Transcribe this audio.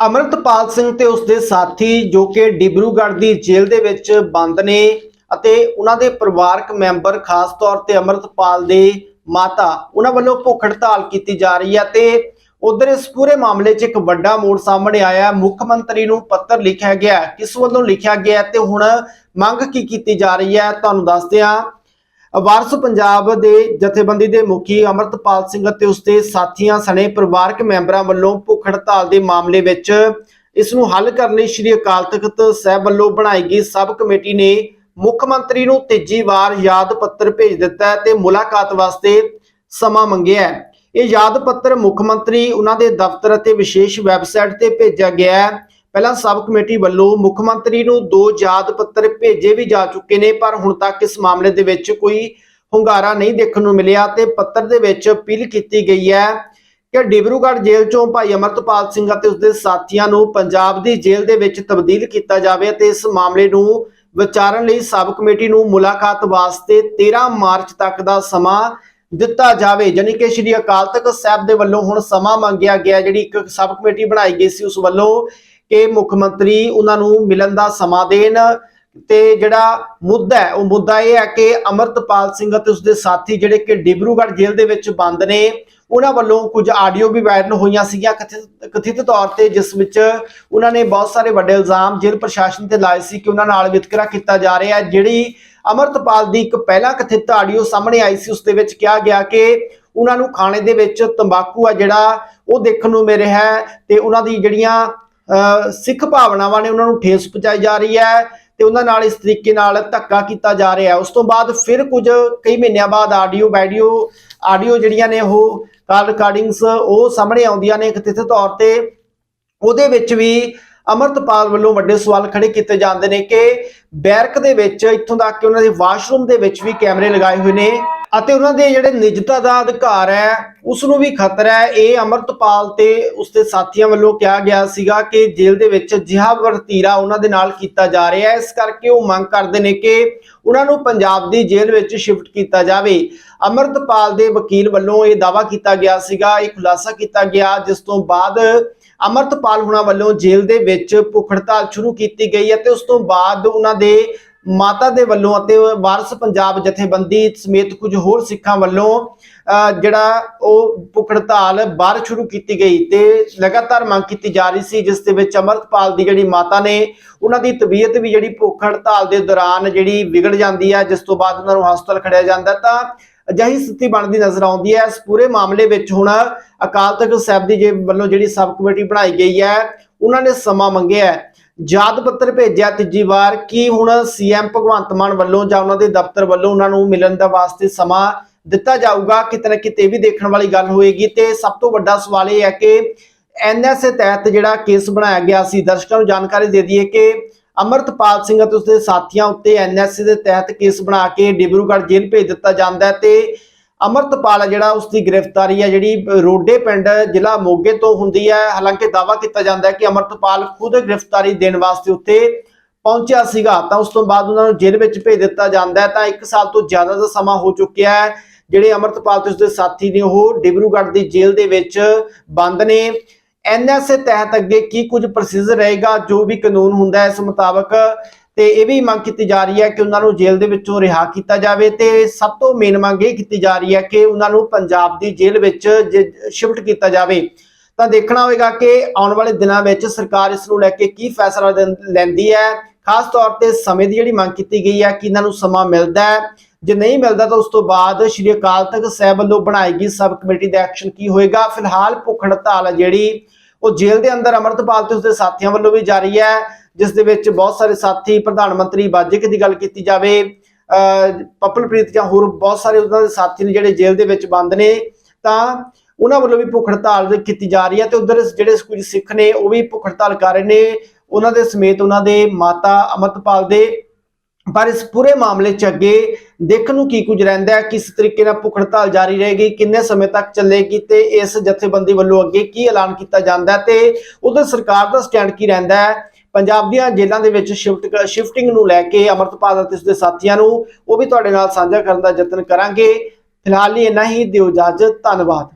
ਅਮਰਤਪਾਲ ਸਿੰਘ ਤੇ ਉਸਦੇ ਸਾਥੀ ਜੋ ਕਿ ਡਿਬਰੂਗੜ੍ਹ ਦੀ ਜੇਲ੍ਹ ਦੇ ਵਿੱਚ ਬੰਦ ਨੇ ਅਤੇ ਉਹਨਾਂ ਦੇ ਪਰਿਵਾਰਕ ਮੈਂਬਰ ਖਾਸ ਤੌਰ ਤੇ ਅਮਰਤਪਾਲ ਦੇ ਮਾਤਾ, ਉਹਨਾਂ ਵੱਲੋਂ ਭੁੱਖ ਹੜਤਾਲ ਕੀਤੀ ਜਾ ਰਹੀ ਹੈ ਤੇ ਉਧਰ ਇਸ ਪੂਰੇ ਮਾਮਲੇ 'ਚ ਇੱਕ ਵੱਡਾ ਮੋੜ ਸਾਹਮਣੇ ਆਇਆ ਮੁੱਖ ਮੰਤਰੀ ਨੂੰ ਪੱਤਰ ਲਿਖਿਆ ਗਿਆ ਕਿਸ ਵੱਲੋਂ ਲਿਖਿਆ ਗਿਆ ਹੈ ਤੇ ਹੁਣ ਮੰਗ ਕੀ ਕੀਤੀ ਜਾ ਰਹੀ ਹੈ, ਤੁਹਾਨੂੰ ਦੱਸਦੇ ਹਾਂ। ਵਾਰਸ ਪੰਜਾਬ ਦੇ ਜਥੇਬੰਦੀ ਦੇ ਮੁਖੀ ਅਮਰਤਪਾਲ ਸਿੰਘ ਅਤੇ ਉਸਦੇ ਸਾਥੀਆਂ ਸਣੇ ਪਰਿਵਾਰਕ ਮੈਂਬਰਾਂ ਵੱਲੋਂ ਭੁੱਖ ਹੜਤਾਲ ਦੇ ਮਾਮਲੇ ਵਿੱਚ ਇਸ ਨੂੰ ਹੱਲ ਕਰਨ ਲਈ ਸ੍ਰੀ ਅਕਾਲ ਤਖਤ ਸਾਹਿਬ ਵੱਲੋਂ ਬਣਾਈ ਗਈ ਸਬ ਕਮੇਟੀ ਨੇ ਮੁੱਖ ਮੰਤਰੀ ਨੂੰ ਤੀਜੀ ਵਾਰ ਯਾਦ ਪੱਤਰ ਭੇਜ ਦਿੱਤਾ ਹੈ ਤੇ ਮੁਲਾਕਾਤ ਵਾਸਤੇ ਸਮਾਂ ਮੰਗਿਆ ਹੈ। ਇਹ ਯਾਦ ਪੱਤਰ ਮੁੱਖ ਮੰਤਰੀ, ਉਹਨਾਂ ਦੇ ਦਫ਼ਤਰ ਅਤੇ ਵਿਸ਼ੇਸ਼ ਵੈਬਸਾਈਟ ਤੇ ਭੇਜਿਆ ਗਿਆ ਹੈ। ਪਹਿਲਾਂ ਸਬ ਕਮੇਟੀ ਵੱਲੋਂ ਮੁੱਖ ਮੰਤਰੀ ਨੂੰ ਦੋ ਯਾਦ ਪੱਤਰ ਭੇਜੇ ਵੀ ਜਾ ਚੁੱਕੇ ਨੇ, ਪਰ ਹੁਣ ਤੱਕ ਇਸ ਮਾਮਲੇ ਦੇ ਵਿੱਚ ਕੋਈ ਹੁੰਗਾਰਾ ਨਹੀਂ ਦੇਖਣ ਨੂੰ ਮਿਲਿਆ ਤੇ ਪੱਤਰ ਦੇ ਵਿੱਚ ਅਪੀਲ ਕੀਤੀ ਗਈ ਹੈ ਕਿ ਡਿਬਰੂਗੜ੍ਹ ਜੇਲ੍ਹ ਚੋਂ ਭਾਈ ਅਮਰਤਪਾਲ ਸਿੰਘ ਅਤੇ ਉਸਦੇ ਸਾਥੀਆਂ ਨੂੰ ਪੰਜਾਬ ਦੀ ਜੇਲ੍ਹ ਦੇ ਵਿੱਚ ਤਬਦੀਲ ਕੀਤਾ ਜਾਵੇ ਤੇ ਇਸ ਮਾਮਲੇ ਨੂੰ ਵਿਚਾਰਨ ਲਈ ਸਬ ਕਮੇਟੀ ਨੂੰ ਮੁਲਾਕਾਤ ਵਾਸਤੇ 13 ਮਾਰਚ ਤੱਕ ਦਾ ਸਮਾਂ ਦਿੱਤਾ ਜਾਵੇ। ਯਾਨੀ ਕਿ ਸ਼੍ਰੀ ਅਕਾਲ ਤਖਤ ਸਾਹਿਬ ਦੇ ਵੱਲੋਂ ਹੁਣ ਸਮਾਂ ਮੰਗਿਆ ਗਿਆ, ਜਿਹੜੀ ਇੱਕ ਸਬ ਕਮੇਟੀ ਬਣਾਈ ਗਈ ਸੀ, ਉਸ ਵੱਲੋਂ ਕਿ ਮੁੱਖ ਮੰਤਰੀ ਉਹਨਾਂ ਨੂੰ ਮਿਲਣ ਦਾ ਸਮਾਂ ਦੇਣ। ਤੇ ਜਿਹੜਾ ਮੁੱਦਾ ਹੈ, ਉਹ ਮੁੱਦਾ ਇਹ ਹੈ ਕਿ ਅਮਰਤਪਾਲ ਸਿੰਘ ਅਤੇ ਉਸਦੇ ਸਾਥੀ ਜਿਹੜੇ ਕਿ ਡਿਬਰੂਗੜ੍ਹ ਜੇਲ੍ਹ ਦੇ ਵਿੱਚ ਬੰਦ ਨੇ, ਉਹਨਾਂ ਵੱਲੋਂ ਕੁਝ ਆਡੀਓ ਵੀ ਵਾਇਰਲ ਹੋਈਆਂ ਸੀਗੀਆਂ ਕਥਿਤ ਤੌਰ ਤੇ, ਜਿਸ ਵਿੱਚ ਉਹਨਾਂ ਨੇ ਬਹੁਤ ਸਾਰੇ ਵੱਡੇ ਇਲਜ਼ਾਮ ਜੇਲ੍ਹ ਪ੍ਰਸ਼ਾਸਨ ਤੇ ਲਾਏ ਸੀ ਕਿ ਉਹਨਾਂ ਨਾਲ ਵਿਤਕਰਾ ਕੀਤਾ ਜਾ ਰਿਹਾ ਹੈ, ਜਿਹੜੀ ਅਮਰਤਪਾਲ ਦੀ ਇੱਕ ਪਹਿਲਾਂ ਕਥਿਤ ਆਡੀਓ ਸਾਹਮਣੇ ਆਈ ਸੀ, ਉਸ ਦੇ ਵਿੱਚ ਕਿਹਾ ਗਿਆ ਕਿ ਉਹਨਾਂ ਨੂੰ ਖਾਣੇ ਦੇ ਵਿੱਚ ਤੰਬਾਕੂ ਆ ਜਿਹੜਾ, ਉਹ ਦੇਖਣ ਨੂੰ ਮਿਲ ਰਿਹਾ ਹੈ ਤੇ ਉਹਨਾਂ ਦੀ ਜਿਹੜੀਆਂ ਸਿੱਖ ਭਾਵਨਾਵਾਂ ਨੇ ਉਹਨਾਂ ਨੂੰ ਠੇਸ ਪਹੁੰਚਾਈ ਜਾ ਰਹੀ ਹੈ ਤੇ ਉਹਨਾਂ ਨਾਲ ਇਸ ਤਰੀਕੇ ਨਾਲ ਧੱਕਾ ਕੀਤਾ ਜਾ ਰਿਹਾ ਹੈ। ਉਸ ਤੋਂ ਬਾਅਦ ਫਿਰ ਕੁਝ ਕਈ ਮਹੀਨਿਆਂ ਬਾਅਦ ਆਡੀਓ, ਵੀਡੀਓ, ਆਡੀਓ ਜਿਹੜੀਆਂ ਨੇ ਉਹ ਕਾਲ ਰਿਕਾਰਡਿੰਗਸ ਉਹ ਸਾਹਮਣੇ ਆਉਂਦੀਆਂ ਨੇ ਕਥਿਤ ਤੌਰ ਤੇ। ਉਹਦੇ ਵਿੱਚ ਵੀ ਅਮਰਤਪਾਲ ਵੱਲੋਂ ਵੱਡੇ ਸਵਾਲ ਖੜੇ ਕੀਤੇ ਜਾਂਦੇ ਨੇ ਕਿ ਬੈਰਕ ਦੇ ਵਿੱਚ ਇੱਥੋਂ ਤੱਕ ਕਿ ਉਹਨਾਂ ਦੇ ਵਾਸ਼ਰੂਮ ਦੇ ਵਿੱਚ ਵੀ ਕੈਮਰੇ ਲਗਾਏ ਹੋਏ ਨੇ। ਅਤੇ ਉਹਨਾਂ ਦੇ ਜਿਹੜੇ ਨਿਜਤਾ ਦਾ ਅਧਿਕਾਰ ਹੈ ਉਸ ਨੂੰ ਵੀ ਖਤਰਾ ਹੈ। ਇਹ ਅਮਰਤਪਾਲ ਤੇ ਉਸਦੇ ਸਾਥੀਆਂ ਵੱਲੋਂ ਕਿਹਾ ਗਿਆ ਸੀਗਾ ਕਿ ਜੇਲ੍ਹ ਦੇ ਵਿੱਚ ਜਿਹਾ ਵਰਤੀਰਾ ਉਹਨਾਂ ਦੇ ਨਾਲ ਕੀਤਾ ਜਾ ਰਿਹਾ ਹੈ। ਇਸ ਕਰਕੇ ਉਹ ਮੰਗ ਕਰਦੇ ਨੇ ਕਿ ਉਹਨਾਂ ਨੂੰ ਪੰਜਾਬ ਦੀ ਜੇਲ੍ਹ ਵਿੱਚ ਸ਼ਿਫਟ ਕੀਤਾ ਜਾਵੇ। ਅਮਰਤਪਾਲ ਦੇ ਵਕੀਲ ਵੱਲੋਂ ਇਹ ਦਾਵਾ ਕੀਤਾ ਗਿਆ ਸੀਗਾ, ਇਹ ਖੁਲਾਸਾ ਕੀਤਾ ਗਿਆ, ਜਿਸ ਤੋਂ ਬਾਅਦ ਅਮਰਤਪਾਲ ਹੁਣਾਂ ਵੱਲੋਂ ਜੇਲ੍ਹ ਦੇ ਵਿੱਚ ਭੁੱਖ ਹੜਤਾਲ ਸ਼ੁਰੂ ਕੀਤੀ ਗਈ ਹੈ ਅਤੇ ਉਸ ਤੋਂ ਬਾਅਦ ਉਹਨਾਂ ਦੇ ਮਾਤਾ ਦੇ ਵੱਲੋਂ ਅਤੇ ਵਾਰਸ ਪੰਜਾਬ ਜਥੇਬੰਦੀ ਸਮੇਤ ਕੁਝ ਹੋਰ ਸਿੱਖਾਂ ਵੱਲੋਂ ਅਹ, ਜਿਹੜਾ ਉਹ ਭੁੱਖ ਹੜਤਾਲ ਬਾਹਰ ਸ਼ੁਰੂ ਕੀਤੀ ਗਈ ਤੇ ਲਗਾਤਾਰ ਮੰਗ ਕੀਤੀ ਜਾ ਰਹੀ ਸੀ ਜਿਸ ਦੇ ਵਿੱਚ ਅਮਰਤਪਾਲ ਦੀ ਜਿਹੜੀ ਮਾਤਾ ਨੇ ਉਹਨਾਂ ਦੀ ਤਬੀਅਤ ਵੀ ਜਿਹੜੀ ਭੁੱਖ ਹੜਤਾਲ ਦੇ ਦੌਰਾਨ ਜਿਹੜੀ ਵਿਗੜ ਜਾਂਦੀ ਹੈ ਜਿਸ ਤੋਂ ਬਾਅਦ ਉਹਨਾਂ ਨੂੰ ਹਸਪਤਾਲ ਖੜਿਆ ਜਾਂਦਾ ਤਾਂ ਅਜਿਹੀ ਸਥਿਤੀ ਬਣਦੀ ਨਜ਼ਰ ਆਉਂਦੀ ਹੈ। ਇਸ ਪੂਰੇ ਮਾਮਲੇ ਵਿੱਚ ਹੁਣ ਅਕਾਲ ਤਖਤ ਸਾਹਿਬ ਦੀ ਜੇ ਵੱਲੋਂ ਜਿਹੜੀ ਸਬ ਕਮੇਟੀ ਬਣਾਈ ਗਈ ਹੈ ਉਹਨਾਂ ਨੇ ਸਮਾਂ ਮੰਗਿਆ ਹੈ। ਯਾਦ ਪੱਤਰ ਭੇਜਿਆ ਤੀਜੀ ਵਾਰ ਕਿ ਹੁਣ ਸੀਐਮ ਭਗਵੰਤ ਮਾਨ ਵੱਲੋਂ ਜਾਂ ਉਹਨਾਂ ਦੇ ਦਫ਼ਤਰ ਵੱਲੋਂ ਉਹਨਾਂ ਨੂੰ ਮਿਲਣ ਦਾ ਵਾਸਤੇ ਸਮਾਂ ਦਿੱਤਾ ਜਾਊਗਾ? ਕਿਤੇ ਨਾ ਕਿਤੇ ਇਹ ਵੀ ਦੇਖਣ ਵਾਲੀ ਗੱਲ ਹੋਏਗੀ ਤੇ ਸਭ ਤੋਂ ਵੱਡਾ ਸਵਾਲ ਇਹ ਹੈ ਕਿ ਐਨਐਸਏ ਤਹਿਤ ਜਿਹੜਾ ਕੇਸ ਬਣਾਇਆ ਗਿਆ ਸੀ, ਦਰਸ਼ਕਾਂ ਨੂੰ ਜਾਣਕਾਰੀ ਦੇ ਦਈਏ ਕਿ ਅਮਰਤਪਾਲ ਸਿੰਘ ਅਤੇ ਉਸਦੇ ਸਾਥੀਆਂ ਉੱਤੇ ਐਨਐਸਏ ਦੇ ਤਹਿਤ ਕੇਸ ਬਣਾ ਕੇ ਡਿਬਰੂਗੜ੍ਹ ਜੇਲ੍ਹ ਭੇਜ ਦਿੱਤਾ ਜਾਂਦਾ ਹੈ ਤੇ ਅਮਰਤਪਾਲ ਹੈ ਜਿਹੜਾ ਉਸ ਦੀ ਗ੍ਰਿਫਤਾਰੀ ਹੈ ਜਿਹੜੀ ਰੋਡੇ ਪਿੰਡ, ਜ਼ਿਲ੍ਹਾ ਮੋਗੇ ਤੋਂ ਹੁੰਦੀ ਹੈ ਹਾਲਾਂਕਿ ਦਾਵਾ ਕੀਤਾ ਜਾਂਦਾ ਹੈ ਕਿ ਅਮਰਤਪਾਲ ਖੁਦ ਗ੍ਰਿਫਤਾਰੀ ਦੇਣ ਵਾਸਤੇ ਉੱਥੇ ਪਹੁੰਚਿਆ ਸੀਗਾ, ਤਾਂ ਉਸ ਤੋਂ ਬਾਅਦ ਉਹਨਾਂ ਨੂੰ ਜੇਲ੍ਹ ਵਿੱਚ ਭੇਜ ਦਿੱਤਾ ਜਾਂਦਾ ਹੈ। ਤਾਂ 1 ਸਾਲ ਤੋਂ ਜ਼ਿਆਦਾ ਦਾ ਸਮਾਂ ਹੋ ਚੁੱਕਿਆ ਹੈ। ਜਿਹੜੇ ਅਮਰਤਪਾਲ ਤੇ ਉਸਦੇ ਸਾਥੀ ਨੇ, ਉਹ ਡਿਬਰੂਗੜ੍ਹ ਦੀ ਜੇਲ੍ਹ ਦੇ ਵਿੱਚ ਬੰਦ ਨੇ। ਐਨਐਸਏ ਤਹਿਤ ਅੱਗੇ ਕੀ ਕੁਝ ਪ੍ਰੋਸੀਜਰ ਰਹੇਗਾ, ਜੋ ਵੀ ਕਾਨੂੰਨ ਹੁੰਦਾ ਹੈ, ਇਸ ਮੁਤਾਬਕ ਤੇ ਇਹ ਵੀ ਮੰਗ ਕੀਤੀ ਜਾ ਰਹੀ ਹੈ ਕਿ ਉਹਨਾਂ ਨੂੰ ਜੇਲ੍ਹ ਦੇ ਵਿੱਚੋਂ ਰਿਹਾ ਕੀਤਾ ਜਾਵੇ ਤੇ ਸਭ ਤੋਂ ਮੇਨ ਮੰਗ ਇਹ ਕੀਤੀ ਜਾ ਰਹੀ ਹੈ ਕਿ ਉਹਨਾਂ ਨੂੰ ਪੰਜਾਬ ਦੀ ਜੇਲ੍ਹ ਵਿੱਚ ਸ਼ਿਫਟ ਕੀਤਾ ਜਾਵੇ। ਤਾਂ ਦੇਖਣਾ ਹੋਵੇਗਾ ਕਿ ਆਉਣ ਵਾਲੇ ਦਿਨਾਂ ਵਿੱਚ ਸਰਕਾਰ ਇਸ ਨੂੰ ਲੈ ਕੇ ਕੀ ਫੈਸਲਾ ਲੈਂਦੀ ਹੈ। ਖਾਸ ਤੌਰ ਤੇ ਸਮੇਂ ਦੀ ਜਿਹੜੀ ਮੰਗ ਕੀਤੀ ਗਈ ਹੈ ਕਿ ਇਹਨਾਂ ਨੂੰ ਸਮਾਂ ਮਿਲਦਾ ਹੈ। ਜੇ ਨਹੀਂ ਮਿਲਦਾ ਤਾਂ ਉਸ ਤੋਂ ਬਾਅਦ ਸ਼੍ਰੀ ਅਕਾਲ ਤਖਤ ਸਾਹਿਬ ਵੱਲੋਂ ਬਣਾਈ ਗਈ ਸਬ ਕਮੇਟੀ ਦਾ ਐਕਸ਼ਨ ਕੀ ਹੋਏਗਾ? ਫਿਲਹਾਲ ਭੁੱਖ ਹੜਤਾਲ ਹੈ ਜਿਹੜੀ, ਉਹ ਜੇਲ੍ਹ ਦੇ ਅੰਦਰ ਅਮਰਤਪਾਲ ਤੇ ਉਸਦੇ ਸਾਥੀਆਂ ਵੱਲੋਂ ਵੀ ਜਾਰੀ ਹੈ। ਜਿਸ ਦੇ ਵਿੱਚ ਬਹੁਤ ਸਾਰੇ ਸਾਥੀ, ਪ੍ਰਧਾਨ ਮੰਤਰੀ ਬਾਜੇਕ ਦੀ ਗੱਲ ਕੀਤੀ ਜਾਵੇ ਪਪਲਪ੍ਰੀਤ ਜਾਂ ਹੋਰ ਬਹੁਤ ਸਾਰੇ ਉਹਨਾਂ ਦੇ ਸਾਥੀ ਨੇ ਜਿਹੜੇ ਜੇਲ੍ਹ ਦੇ ਵਿੱਚ ਬੰਦ ਨੇ, ਤਾਂ ਉਹਨਾਂ ਵੱਲੋਂ ਵੀ ਭੁੱਖ ਹੜਤਾਲ ਕੀਤੀ ਜਾ ਰਹੀ ਹੈ ਤੇ ਉਧਰ ਜਿਹੜੇ ਕੁਝ ਸਿੱਖ ਨੇ ਉਹ ਵੀ ਭੁੱਖ ਹੜਤਾਲ ਕਰ ਰਹੇ ਨੇ, ਉਹਨਾਂ ਦੇ ਸਮੇਤ ਉਹਨਾਂ ਦੇ ਮਾਤਾ ਅਮਰਤਪਾਲ ਦੇ, ਪਰ ਇਸ ਪੂਰੇ ਮਾਮਲੇ 'ਚ ਅੱਗੇ ਦੇਖਣ ਨੂੰ ਕੀ ਕੁਝ ਰਹਿੰਦਾ ਹੈ, ਕਿਸ ਤਰੀਕੇ ਨਾਲ ਭੁੱਖ ਹੜਤਾਲ ਜਾਰੀ ਰਹੇਗੀ, ਕਿੰਨੇ ਸਮੇਂ ਤੱਕ ਚੱਲੇਗੀ ਤੇ ਇਸ ਜਥੇਬੰਦੀ ਵੱਲੋਂ ਅੱਗੇ ਕੀ ਐਲਾਨ ਕੀਤਾ ਜਾਂਦਾ ਹੈ ਤੇ ਉਧਰ ਸਰਕਾਰ ਦਾ ਸਟੈਂਡ ਕੀ ਰਹਿੰਦਾ ਹੈ ਪੰਜਾਬ ਦੀਆਂ ਜੇਲ੍ਹਾਂ ਦੇ ਵਿੱਚ ਸ਼ਿਫਟ ਸ਼ਿਫਟਿੰਗ ਨੂੰ ਲੈ ਕੇ ਅਮਰਤਪਾਲ ਅਤੇ ਉਸਦੇ ਸਾਥੀਆਂ ਨੂੰ ਉਹ ਵੀ ਤੁਹਾਡੇ ਨਾਲ ਸਾਂਝਾ ਕਰਨ ਦਾ ਯਤਨ ਕਰਾਂਗੇ। ਫਿਲਹਾਲ ਲਈ ਇੰਨਾ ਹੀ, ਦਿਓ ਇਜਾਜ਼ਤ, ਧੰਨਵਾਦ।